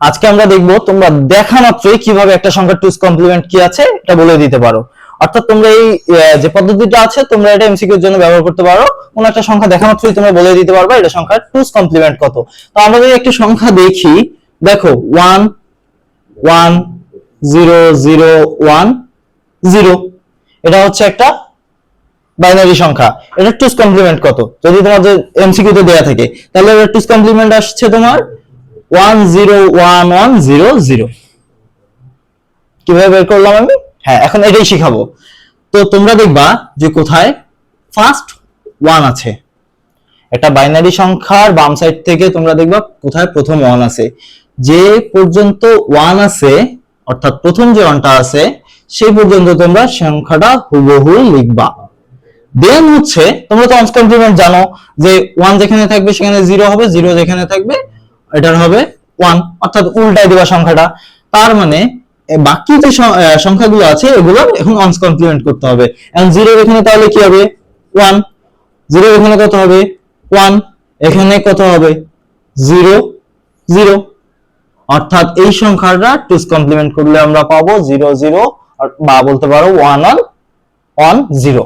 আজকে আমরা দেখব তোমরা দেখা মাত্রই কীভাবে একটা সংখ্যার টুস কমপ্লিমেন্ট কি আছে, এটা বলে দিতে পারো। অর্থাৎ তোমরা এই যে পদ্ধতিটা আছে, তোমরা এটা এমসিকিউ এর জন্য ব্যবহার করতে পারো। কোন একটা সংখ্যা দেখা মাত্রই তোমরা বলে দিতে পারবে এটা সংখ্যার টুস কমপ্লিমেন্ট কত। তো আমরা যদি একটা সংখ্যা দেখি। দেখো one one zero zero one zero এটা হচ্ছে একটা বাইনারি সংখ্যা। এটা টুস কমপ্লিমেন্ট কত? যদি তোমাদের এমসিকিউ তে দেয়া থাকে, তাহলে এটা টুস কমপ্লিমেন্ট আসছে তোমার one zero one one zero zero কীভাবে বের করলাম আমি? হ্যাঁ এখন এটাই শিখাবো। তো তোমরা দেখবা যে কোথায় ফার্স্ট ওয়ান আছে। একটা বাইনারি সংখ্যার বাম সাইড থেকে তোমরা দেখবা কোথায় প্রথম ওয়ান আছে। যে পর্যন্ত ওয়ান আছে, অর্থাৎ প্রথম যে ওয়ানটা আছে, সেই পর্যন্ত তোমরা সংখ্যাটা হুবহু লিখবা। দেন হচ্ছে, তোমরা তো অনস কমপ্লিমেন্ট জানো যে ওয়ান যেখানে থাকবে সেখানে জিরো হবে জিরো যেখানে থাকবে এটার হবে ওয়ান অর্থাৎ উল্টাই দেওয়া সংখ্যাটা। তার মানে বাকি যে সংখ্যাগুলো আছে, এগুলো এখন অনস কমপ্লিমেন্ট করতে হবে। এখন জিরো এখানে তাহলে কি হবে? ওয়ান জিরো এখানে কত হবে? ওয়ান এখানে কত হবে? জিরো জিরো অর্থাৎ এই সংখ্যাটা টুস কমপ্লিমেন্ট করলে আমরা পাবো জিরো জিরো বা বলতে পারো ওয়ান ওয়ান ওয়ান জিরো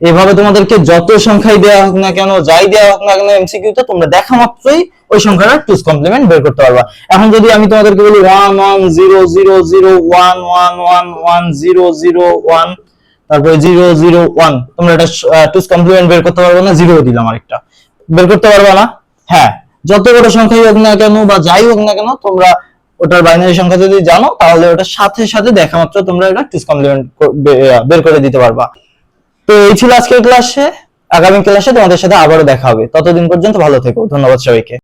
এভাবে তোমাদেরকে যত সংখ্যাই দেওয়া হোক না কেন, যাই দেওয়া হোক না কেন এমসিকিউ তে তোমরা দেখা মাত্রই ওই সংখ্যাটা টুস কমপ্লিমেন্ট বের করতে পারবা। এখন যদি আমি তোমাদেরকে বলি one one zero zero zero one one one one zero zero one তারপরে জিরো জিরো ওয়ান তোমরা এটা টুস কমপ্লিমেন্ট বের করতে পারবে না জিরো দিলাম আরেকটা। বের করতে পারবে না? হ্যাঁ। যত বড় সংখ্যাই হোক না কেন বা যাই হোক না কেন, তোমরা ওটার বাইনারি সংখ্যা যদি জানো, তাহলে ওটার সাথে সাথে দেখা মাত্র তোমরা এটা টুস কমপ্লিমেন্ট বের করে দিতে পারবা। তো এই ছিল আজকের ক্লাসে আগামী ক্লাসে তোমাদের সাথে আবারও দেখা হবে। ততদিন পর্যন্ত ভালো থেকো। ধন্যবাদ সবাইকে।